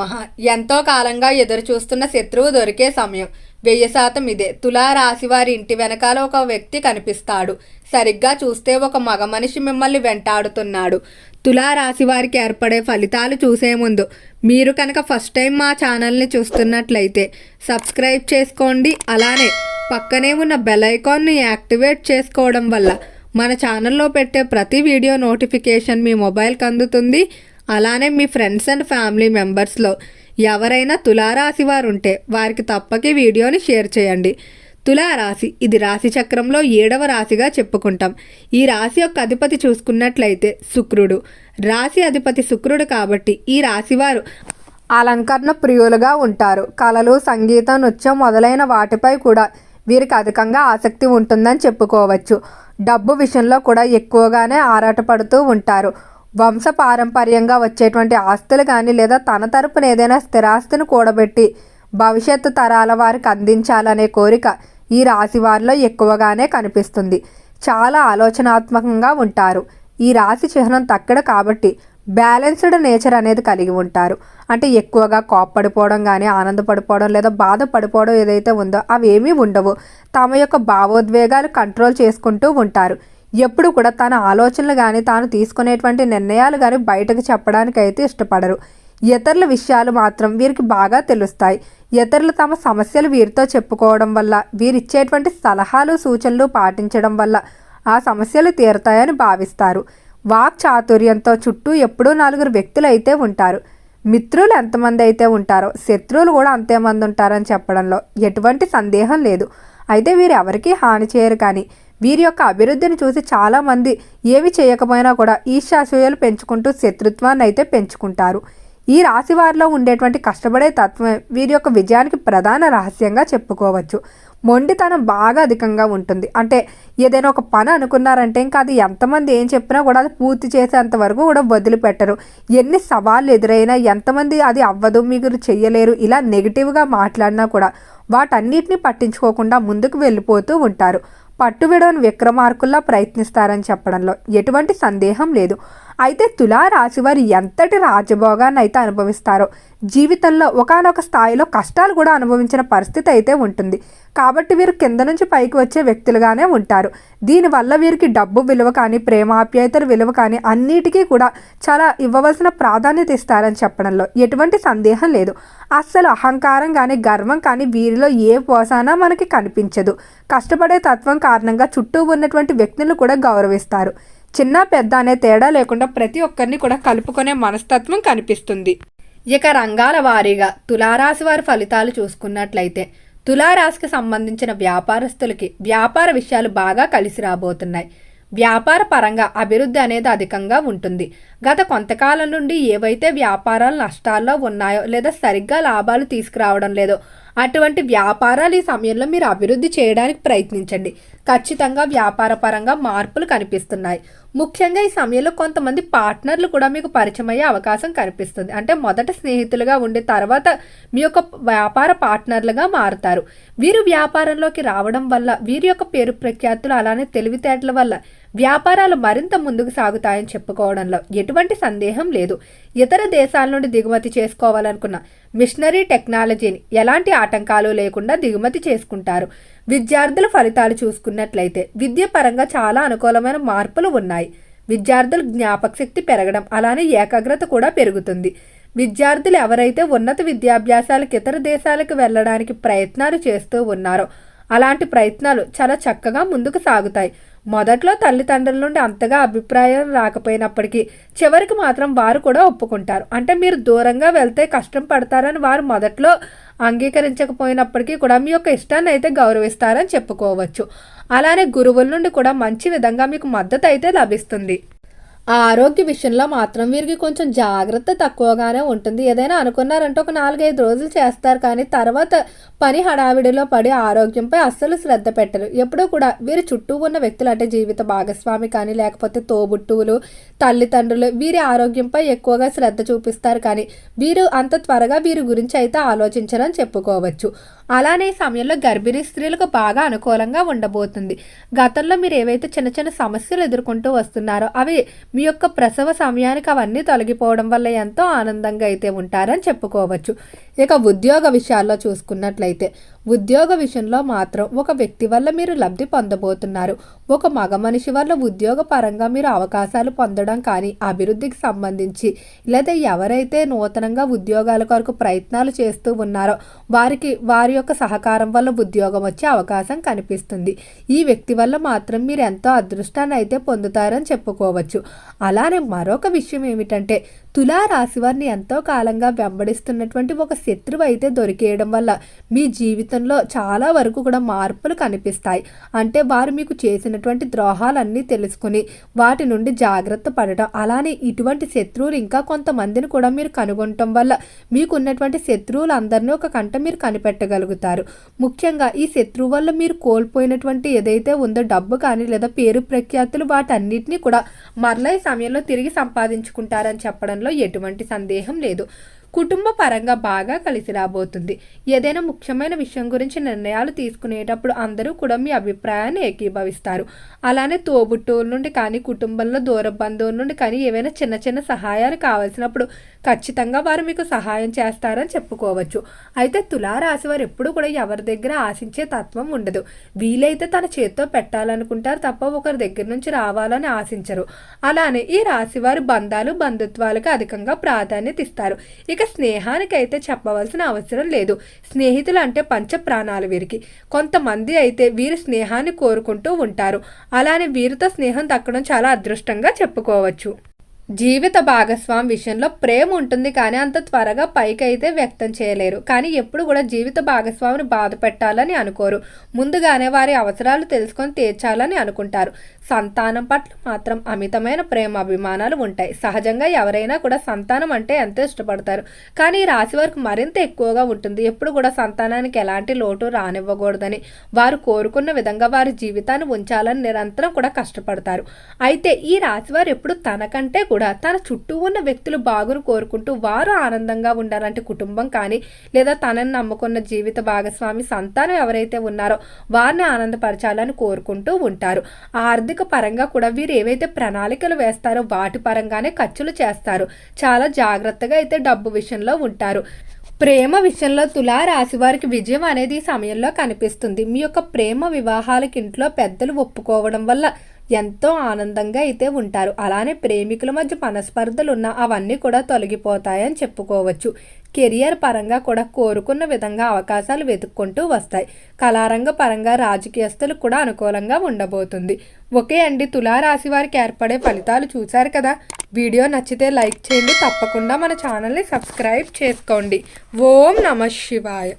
మహా ఎంతో కాలంగా ఎదురు చూస్తున్న శత్రువు దొరికే సమయం. వెయ్యి శాతం ఇదే. తులారాశి వారి ఇంటి వెనకాల ఒక వ్యక్తి కనిపిస్తాడు. సరిగ్గా చూస్తే ఒక మగ మనిషి మిమ్మల్ని వెంటాడుతున్నాడు. తులారాశి వారికి ఏర్పడే ఫలితాలు చూసే ముందు మీరు కనుక ఫస్ట్ టైం మా ఛానల్ని చూస్తున్నట్లయితే సబ్స్క్రైబ్ చేసుకోండి. అలానే పక్కనే ఉన్న బెల్ ఐకాన్ని యాక్టివేట్ చేసుకోవడం వల్ల మన ఛానల్లో పెట్టే ప్రతి వీడియో నోటిఫికేషన్ మీ మొబైల్కి అందుతుంది. అలానే మీ ఫ్రెండ్స్ అండ్ ఫ్యామిలీ మెంబర్స్లో ఎవరైనా తులారాశి వారు ఉంటే వారికి తప్పక వీడియోని షేర్ చేయండి. తులారాశి ఇది రాశి చక్రంలో ఏడవ రాశిగా చెప్పుకుంటాం. ఈ రాశి యొక్క అధిపతి చూసుకున్నట్లయితే శుక్రుడు. రాశి అధిపతి శుక్రుడు కాబట్టి ఈ రాశివారు అలంకరణ ప్రియులుగా ఉంటారు. కళలు సంగీతం నృత్యం మొదలైన వాటిపై కూడా వీరికి అధికంగా ఆసక్తి ఉంటుందని చెప్పుకోవచ్చు. డబ్బు విషయంలో కూడా ఎక్కువగానే ఆరాటపడుతూ ఉంటారు. వంశపారంపర్యంగా వచ్చేటువంటి ఆస్తులు కానీ లేదా తన తరపున ఏదైనా స్థిరాస్తిని కూడబెట్టి భవిష్యత్తు తరాల వారికి అందించాలనే కోరిక ఈ రాశి వారిలో ఎక్కువగానే కనిపిస్తుంది. చాలా ఆలోచనాత్మకంగా ఉంటారు. ఈ రాశి చిహ్నం తక్కడ కాబట్టి బ్యాలెన్స్డ్ నేచర్ అనేది కలిగి ఉంటారు. అంటే ఎక్కువగా కోప్పడిపోవడం కానీ ఆనందపడిపోవడం లేదా బాధపడిపోవడం ఏదైతే ఉందో అవేమీ ఉండవు. తమ యొక్క భావోద్వేగాలు కంట్రోల్ చేసుకుంటూ ఉంటారు. ఎప్పుడు కూడా తన ఆలోచనలు కానీ తాను తీసుకునేటువంటి నిర్ణయాలు కానీ బయటకు చెప్పడానికి అయితే ఇష్టపడరు. ఇతరుల విషయాలు మాత్రం వీరికి బాగా తెలుస్తాయి. ఇతరులు తమ సమస్యలు వీరితో చెప్పుకోవడం వల్ల వీరిచ్చేటువంటి సలహాలు సూచనలు పాటించడం వల్ల ఆ సమస్యలు తీరుతాయని భావిస్తారు. వాక్ చాతుర్యంతో చుట్టూ ఎప్పుడూ నలుగురు వ్యక్తులు అయితే ఉంటారు. మిత్రులు ఎంతమంది అయితే ఉంటారో శత్రువులు కూడా అంతేమంది ఉంటారని చెప్పడంలో ఎటువంటి సందేహం లేదు. అయితే వీరు ఎవరికీ హాని చేయరు కానీ వీరి యొక్క అభివృద్ధిని చూసి చాలామంది ఏమి చేయకపోయినా కూడా ఈర్ష్యాసూయలు పెంచుకుంటూ శత్రుత్వాన్ని అయితే పెంచుకుంటారు. ఈ రాశి వారిలో ఉండేటువంటి కష్టపడే తత్వం వీరి యొక్క విజయానికి ప్రధాన రహస్యంగా చెప్పుకోవచ్చు. మొండితనం బాగా అధికంగా ఉంటుంది. అంటే ఏదైనా ఒక పని అనుకున్నారంటే ఇంకా అది ఎంతమంది ఏం చెప్పినా కూడా అది పూర్తి చేసేంత వరకు కూడా వదిలిపెట్టరు. ఎన్ని సవాళ్ళు ఎదురైనా ఎంతమంది అది అవ్వదు మీరు చెయ్యలేరు ఇలా నెగిటివ్గా మాట్లాడినా కూడా వాటన్నిటిని పట్టించుకోకుండా ముందుకు వెళ్ళిపోతూ ఉంటారు. పట్టువిడవని విక్రమార్కుల్లా ప్రయత్నిస్తారని చెప్పడంలో ఎటువంటి సందేహం లేదు. అయితే తులారాశి వారు ఎంతటి రాజభోగాన్ని అయితే అనుభవిస్తారో జీవితంలో ఒకనొక స్థాయిలో కష్టాలు కూడా అనుభవించిన పరిస్థితి అయితే ఉంటుంది. కాబట్టి వీరు కింద నుంచి పైకి వచ్చే వ్యక్తులుగానే ఉంటారు. దీనివల్ల వీరికి డబ్బు విలువ కానీ ప్రేమాప్యాయతల విలువ కానీ అన్నిటికీ కూడా చాలా ఇవ్వవలసిన ప్రాధాన్యత ఇస్తారని చెప్పడంలో ఎటువంటి సందేహం లేదు. అస్సలు అహంకారం కానీ గర్వం కానీ వీరిలో ఏ పోసానా మనకి కనిపించదు. కష్టపడే తత్వం కారణంగా చుట్టూ ఉన్నటువంటి వ్యక్తులను కూడా గౌరవిస్తారు. చిన్న పెద్ద అనే తేడా లేకుండా ప్రతి ఒక్కరిని కూడా కలుపుకునే మనస్తత్వం కనిపిస్తుంది. ఇక రంగాల వారీగా తులారాశి వారి ఫలితాలు చూసుకున్నట్లయితే తులారాశికి సంబంధించిన వ్యాపారస్తులకి వ్యాపార విషయాలు బాగా కలిసి రాబోతున్నాయి. వ్యాపార పరంగా అభివృద్ధి అనేది అధికంగా ఉంటుంది. గత కొంతకాలం నుండి ఏవైతే వ్యాపారాలు నష్టాల్లో ఉన్నాయో లేదా సరిగ్గా లాభాలు తీసుకురావడం లేదో అటువంటి వ్యాపారాలు ఈ సమయంలో మీరు అభివృద్ధి చేయడానికి ప్రయత్నించండి. ఖచ్చితంగా వ్యాపారపరంగా మార్పులు కనిపిస్తున్నాయి. ముఖ్యంగా ఈ సమయంలో కొంతమంది పార్ట్నర్లు కూడా మీకు పరిచయం అయ్యే అవకాశం కనిపిస్తుంది. అంటే మొదట స్నేహితులుగా ఉండే తర్వాత మీ యొక్క వ్యాపార పార్ట్నర్లుగా మారుతారు. వీరు వ్యాపారంలోకి రావడం వల్ల వీరి యొక్క పేరు ప్రఖ్యాతులు అలానే తెలివితేటల వల్ల వ్యాపారాలు మరింత ముందుకు సాగుతాయని చెప్పుకోవడంలో ఎటువంటి సందేహం లేదు. ఇతర దేశాల నుండి దిగుమతి చేసుకోవాలనుకున్న మిషనరీ టెక్నాలజీని ఎలాంటి ఆటంకాలు లేకుండా దిగుమతి చేసుకుంటారు. విద్యార్థుల ఫలితాలు చూసుకున్నట్లయితే విద్య పరంగా చాలా అనుకూలమైన మార్పులు ఉన్నాయి. విద్యార్థుల జ్ఞాపక శక్తి పెరగడం అలానే ఏకాగ్రత కూడా పెరుగుతుంది. విద్యార్థులు ఎవరైతే ఉన్నత విద్యాభ్యాసాలకు ఇతర దేశాలకు వెళ్ళడానికి ప్రయత్నాలు చేస్తూ ఉన్నారో అలాంటి ప్రయత్నాలు చాలా చక్కగా ముందుకు సాగుతాయి. మొదట్లో తల్లిదండ్రుల నుండి అంతగా అభిప్రాయం రాకపోయినప్పటికీ చివరికి మాత్రం వారు కూడా ఒప్పుకుంటారు. అంటే మీరు దూరంగా వెళ్తే కష్టం పడతారని వారు మొదట్లో అంగీకరించకపోయినప్పటికీ కూడా మీ యొక్క ఇష్టాన్ని అయితే గౌరవిస్తారని చెప్పుకోవచ్చు. అలానే గురువుల నుండి కూడా మంచి విధంగా మీకు మద్దతు అయితే లభిస్తుంది. ఆ ఆరోగ్య విషయంలో మాత్రం వీరికి కొంచెం జాగ్రత్త తక్కువగానే ఉంటుంది. ఏదైనా అనుకున్నారంటే ఒక నాలుగైదు రోజులు చేస్తారు. కానీ తర్వాత పని హడావిడిలో పడి ఆరోగ్యంపై అస్సలు శ్రద్ధ పెట్టరు. ఎప్పుడూ కూడా వీరి చుట్టూ ఉన్న వ్యక్తులు అంటే జీవిత భాగస్వామి కానీ లేకపోతే తోబుట్టువులు తల్లిదండ్రులు వీరి ఆరోగ్యంపై ఎక్కువగా శ్రద్ధ చూపిస్తారు. కానీ వీరు అంత త్వరగా వీరి గురించి అయితే ఆలోచించరని చెప్పుకోవచ్చు. అలానే సమయంలో గర్భిణీ స్త్రీలకు బాగా అనుకూలంగా ఉండబోతుంది. గతంలో మీరు ఏవైతే చిన్న చిన్న సమస్యలు ఎదుర్కొంటూ వస్తున్నారో అవి మీ యొక్క ప్రసవ సమయానికి అవన్నీ తొలగిపోవడం వల్ల ఎంతో ఆనందంగా అయితే ఉంటారని చెప్పుకోవచ్చు. ఇక ఉద్యోగ విషయాల్లో చూసుకున్నట్లయితే ఉద్యోగ విషయంలో మాత్రం ఒక వ్యక్తి వల్ల మీరు లబ్ధి పొందబోతున్నారు. ఒక మగ మనిషి వల్ల ఉద్యోగ పరంగా మీరు అవకాశాలు పొందడం కానీ అభివృద్ధికి సంబంధించి లేదా ఎవరైతే నూతనంగా ఉద్యోగాల కొరకు ప్రయత్నాలు చేస్తూ ఉన్నారో వారికి వారి యొక్క సహకారం వల్ల ఉద్యోగం వచ్చే అవకాశం కనిపిస్తుంది. ఈ వ్యక్తి వల్ల మాత్రం మీరు ఎంతో అదృష్టాన్ని అయితే పొందుతారని చెప్పుకోవచ్చు. అలానే మరొక విషయం ఏమిటంటే తులారాశివారిని రాశి వారిని ఎంతో కాలంగా వెంబడిస్తున్నటువంటి ఒక శత్రువు అయితే దొరికేయడం వల్ల మీ జీవితంలో చాలా వరకు కూడా మార్పులు కనిపిస్తాయి. అంటే వారు మీకు చేసినటువంటి ద్రోహాలన్నీ తెలుసుకుని వాటి నుండి జాగ్రత్త పడటం అలానే ఇటువంటి శత్రువులు ఇంకా కొంతమందిని కూడా మీరు కనుగొనటం వల్ల మీకు ఉన్నటువంటి శత్రువులందరినీ ఒక కంట మీరు కనిపెట్టగలుగుతారు. ముఖ్యంగా ఈ శత్రువు వల్ల మీరు కోల్పోయినటువంటి ఏదైతే ఉందో డబ్బు కానీ లేదా పేరు ప్రఖ్యాతులు వాటన్నిటిని కూడా మరలా ఈ సమయంలో తిరిగి సంపాదించుకుంటారని చెప్పడం విషయంలో ఎటువంటి సందేహం లేదు. కుటుంబ పరంగా బాగా కలిసి రాబోతుంది. ఏదైనా ముఖ్యమైన విషయం గురించి నిర్ణయాలు తీసుకునేటప్పుడు అందరూ కూడా మీ అభిప్రాయాన్ని ఏకీభవిస్తారు. అలానే తోబుట్టువుల నుండి కానీ కుటుంబంలో దూర బంధువుల నుండి కానీ ఏవైనా చిన్న చిన్న సహాయాలు కావాల్సినప్పుడు ఖచ్చితంగా వారు మీకు సహాయం చేస్తారని చెప్పుకోవచ్చు. అయితే తులారాశి వారు ఎప్పుడు కూడా ఎవరి దగ్గర ఆశించే తత్వం ఉండదు. వీలైతే తన చేత్తో పెట్టాలనుకుంటారు తప్ప ఒకరి దగ్గర నుంచి రావాలని ఆశించరు. అలానే ఈ రాశి వారి బంధాలు బంధుత్వాలకు అధికంగా ప్రాధాన్యత ఇస్తారు. ఇక ఇక స్నేహానికి అయితే చెప్పవలసిన అవసరం లేదు. స్నేహితులు అంటే పంచ ప్రాణాలు వీరికి. కొంతమంది అయితే వీరి స్నేహాన్ని కోరుకుంటూ ఉంటారు. అలానే వీరితో స్నేహం దక్కడం చాలా అదృష్టంగా చెప్పుకోవచ్చు. జీవిత భాగస్వామి విషయంలో ప్రేమ ఉంటుంది కానీ అంత త్వరగా పైకి అయితే వ్యక్తం చేయలేరు. కానీ ఎప్పుడు కూడా జీవిత భాగస్వామిని బాధ పెట్టాలని అనుకోరు. ముందుగానే వారి అవసరాలు తెలుసుకొని తీర్చాలని అనుకుంటారు. సంతానం పట్ల మాత్రం అమితమైన ప్రేమ అభిమానాలు ఉంటాయి. సహజంగా ఎవరైనా కూడా సంతానం అంటే ఎంతో ఇష్టపడతారు? కానీ ఈ రాశి వారికి మరింత ఎక్కువగా ఉంటుంది. ఎప్పుడు కూడా సంతానానికి ఎలాంటి లోటు రానివ్వకూడదని వారు కోరుకున్న విధంగా వారి జీవితాన్ని ఉంచాలని నిరంతరం కూడా కష్టపడతారు. అయితే ఈ రాశి వారు ఎప్పుడు తనకంటే కూడా కూడా తన చుట్టూ ఉన్న వ్యక్తులు బాగును కోరుకుంటూ వారు ఆనందంగా ఉండాలంటే కుటుంబం కానీ లేదా తనని నమ్ముకున్న జీవిత భాగస్వామి సంతానం ఎవరైతే ఉన్నారో వారిని ఆనందపరచాలని కోరుకుంటూ ఉంటారు. ఆర్థిక పరంగా కూడా వీరు ఏవైతే ప్రణాళికలు వేస్తారో వాటి పరంగానే ఖర్చులు చేస్తారు. చాలా జాగ్రత్తగా అయితే డబ్బు విషయంలో ఉంటారు. ప్రేమ విషయంలో తులా రాశి వారికి విజయం అనేది ఈ సమయంలో కనిపిస్తుంది. మీ యొక్క ప్రేమ వివాహాలకి ఇంట్లో పెద్దలు ఒప్పుకోవడం వల్ల ఎంతో ఆనందంగా అయితే ఉంటారు. అలానే ప్రేమికుల మధ్య మనస్పర్ధలు ఉన్న అవన్నీ కూడా తొలగిపోతాయని చెప్పుకోవచ్చు. కెరియర్ పరంగా కూడా కోరుకున్న విధంగా అవకాశాలు వెతుక్కుంటూ వస్తాయి. కళారంగ పరంగా రాజకీయస్తులు కూడా అనుకూలంగా ఉండబోతుంది. ఒకే అండి తులారాశి వారికి ఏర్పడే ఫలితాలు చూశారు కదా? వీడియో నచ్చితే లైక్ చేయండి. తప్పకుండా మన ఛానల్ని సబ్స్క్రైబ్ చేసుకోండి. ఓం నమ శివాయ.